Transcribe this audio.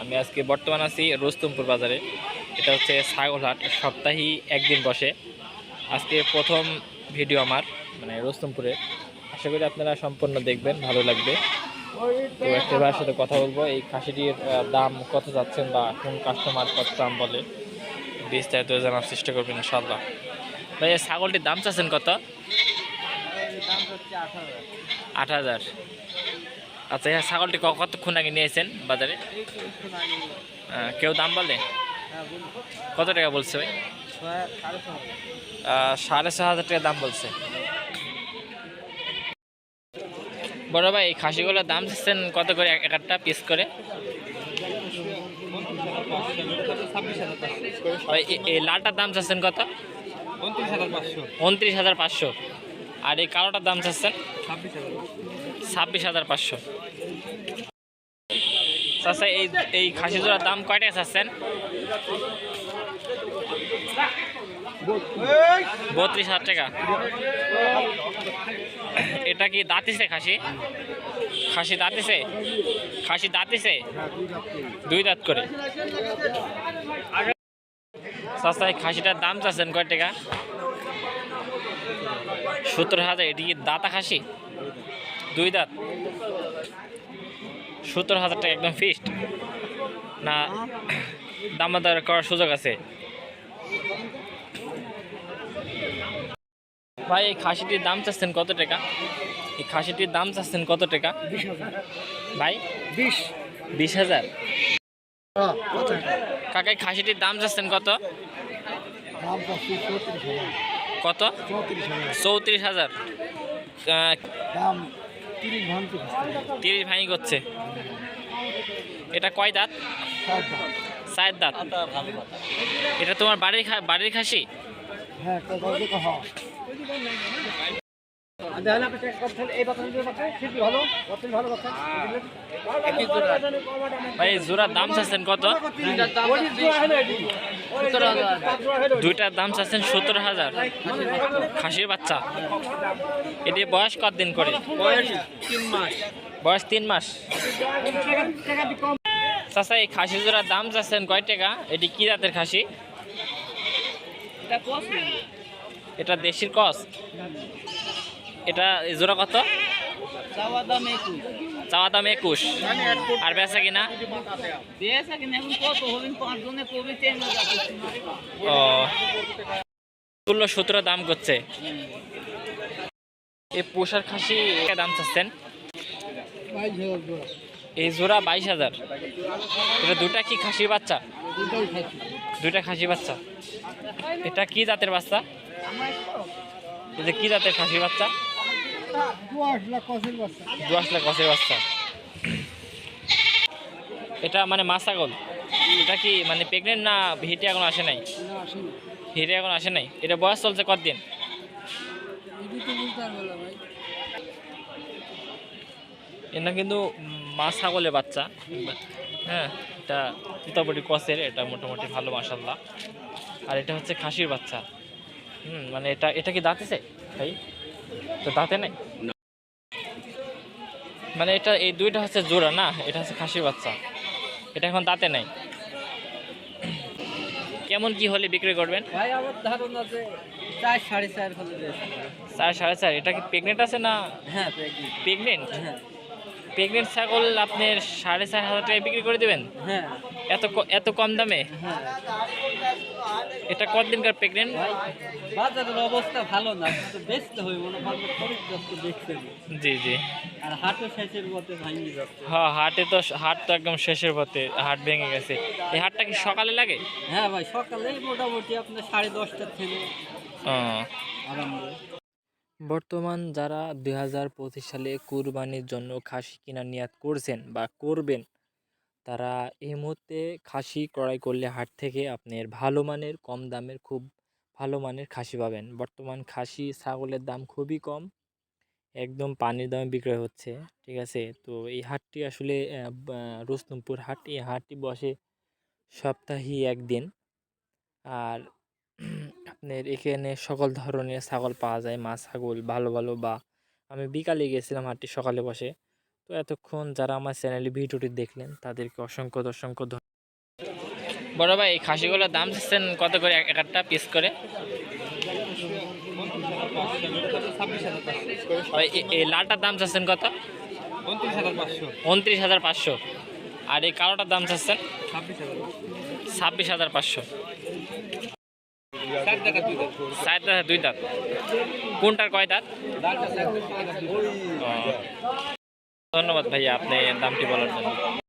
আমি আজকে বর্তমান আছি রুস্তমপুর বাজারে। এটা হচ্ছে ছাগলহাট সপ্তাহে একদিন বসে। আজকে প্রথম ভিডিও আমার মানে রুস্তমপুরে। আশা করি আপনারা সম্পূর্ণ দেখবেন ভালো লাগবে। তো একটা ভাইয়ের সাথে কথা বলব এই খাসিটির দাম কত যাচ্ছেন বা কোন কাস্টমার কত দাম বলে বিস্তারিত জানার চেষ্টা করবেন ইনশাল্লাহ ভাই ছাগলটির দাম চাচ্ছেন কত? আট হাজার। আচ্ছা হ্যাঁ ছাগলটি কতক্ষণ আগে নিয়েছেন বাজারে? কেউ দাম বলে? কত টাকা বলছে ভাই? সাড়ে ছ হাজার টাকা দাম বলছে। বড় ভাই এই খাসিগুলোর দাম দিচ্ছেন কত করে এক একটা পিস করে? ভাই, এই লালটার দাম চাচ্ছেন কত? উনত্রিশ হাজার পাঁচশো। উনত্রিশ হাজার পাঁচশো। আর এই কালোটার দাম চাচ্ছেন? ছাব্বিশ হাজার। ছাব্বিশ হাজার পাঁচশো। চাচা, এই এই খাসি জোড়ার দাম কয়টা চাচ্ছেন? বত্রিশ হাজার টাকা। এটা কি দাঁতিছে খাসি? খাসি দাঁতিছে খাসি দাঁতিছে দুই দাঁত করে। চাচা, এই খাসিটার দাম চাচ্ছেন কয় টাকা? সত্তর হাজার, এটি কি দাঁতা খাসি? দুই দাঁত। সত্তর হাজার টাকা একদম ফিক্সড না দামাদার করার সুযোগ আছে। ভাই এই খাসিটির দাম চাচ্ছেন কত টাকা? এই খাসিটির দাম চাচ্ছেন কত টাকা? ভাই বিশ। বিশ হাজার। কাকাই খাসিটির দাম চাচ্ছেন কত? কত? চৌত্রিশ হাজার। তিরিশ ভাঙি করছে। এটা কয় দাঁত? চার দাঁত। এটা তোমার বাড়ির খা বাড়ির খাসি? হ্যাঁ হ্যাঁ। ভাই জোড়ার দাম চাচ্ছেন কত? দুইটার দাম চাচ্ছেন সত্তর হাজার। খাসির বাচ্চা। এটি বয়স কতদিন করে? বয়স তিন মাস। চাচা এই খাসি জোড়ার দাম চাচ্ছেন কয় টাকা? এটি কি জাতের খাসি? এটা দেশির কস? এটা জোড়া কত? চাওয়া দাম একুশ। আর বেচা কিনা? ও। ষোলো সতেরো দাম করছে। এই পোষার খাসি দাম চাচ্ছেন? এই জোড়া বাইশ হাজার। এটা দুটা কি খাসির বাচ্চা? দুটা খাসি বাচ্চা। এটা কি জাতের বাচ্চা? এটা কি জাতের খাসির বাচ্চা? কষের বাচ্চা। কষের এটা মানে মাসাগল এটা কি মানে প্রেগনেন্ট না হিটে এখন আসে নাই? হিটে এখন আসে নাই? এটা বয়স চলছে কতদিন? এটি কিন্তু মা ছাগলের বাচ্চা। হ্যাঁ এটা তুতাবটি কসের এটা মোটামুটি ভালো মাসাল্লাহ আর এটা হচ্ছে খাসির বাচ্চা। হুম মানে এটা এটা কি দাঁতেছে ভাই? তো দাঁতে নাই? মানে এটা এই দুইটা হচ্ছে জোড়া না এটা হচ্ছে খাসির বাচ্চা। এটা এখন দাঁতে নাই। কেমন কি হলে বিক্রি করবেন? ভাই আমার ধারণা যে চার সাড়ে চার হলে চার সাড়ে চার এটা কি প্রেগনেন্ট আছে না? হ্যাঁ প্রেগনেন্ট হ্যাঁ। প্রেগনেন্ট ছাগল আপনি সাড়ে চার হাজার টাকায় বিক্রি করে দেবেন? হ্যাঁ। এত এত কম দামে? হ্যাঁ। এটা কতদিনকার প্রেগনেন্ট বাজারের অবস্থা ভালো না কিন্তু বেচতে হইব না ভালো খরিদ যাচ্ছে দেখতে জি জি। আর হাটও শেষের মধ্যে ভাঙি যাচ্ছে। হ্যাঁ হাটে তো হাট তো একদম শেষের পথে হাট ভেঙে গেছে। এই হাটটা কি সকালে লাগে? হ্যাঁ ভাই সকালে মোটামুটি আপনার সাড়ে দশটার থেকে আরম্ভ বর্তমান যারা দুই হাজার পঁচিশ সালে কুরবানির জন্য খাসি কেনার নিয়াত করছেন বা করবেন তারা এই মুহূর্তে খাসি ক্রয় করলে হাট থেকে আপনার ভালো মানের, কম দামের, খুব ভালো মানের খাসি পাবেন। বর্তমান খাসি ছাগলের দাম খুবই কম, একদম পানির দামে বিক্রয় হচ্ছে, ঠিক আছে? তো এই হাটটি আসলে রুস্তমপুর হাট, এই হাটটি বসে সপ্তাহে একদিন। আর আপনার এখানে সকল ধরনের ছাগল পাওয়া যায়, মা ছাগল, ভালো ভালো, বা, আমি বিকালে গেছিলাম হাটটি সকালে বসে। তো এতক্ষণ যারা আমার চ্যানেলে ভিডিওটি দেখলেন, তাদেরকে অসংখ্য অসংখ্য ধন্যবাদ বড় ভাই, এই খাসিগুলোর দাম দিচ্ছেন কত করে এক একটা পিস করে? এই লালটার দাম চাচ্ছেন কত? উনত্রিশ হাজার পাঁচশো। আর এই কালোটার দাম চাচ্ছেন? ছাব্বিশ হাজার পাঁচশো। দুই দাঁত দুই দাঁত। কোনটার কয় দাঁত? ডালটা চার টাকা দুই দাম ও। ধন্যবাদ ভাইয়া আপনি দামটি বলার জন্য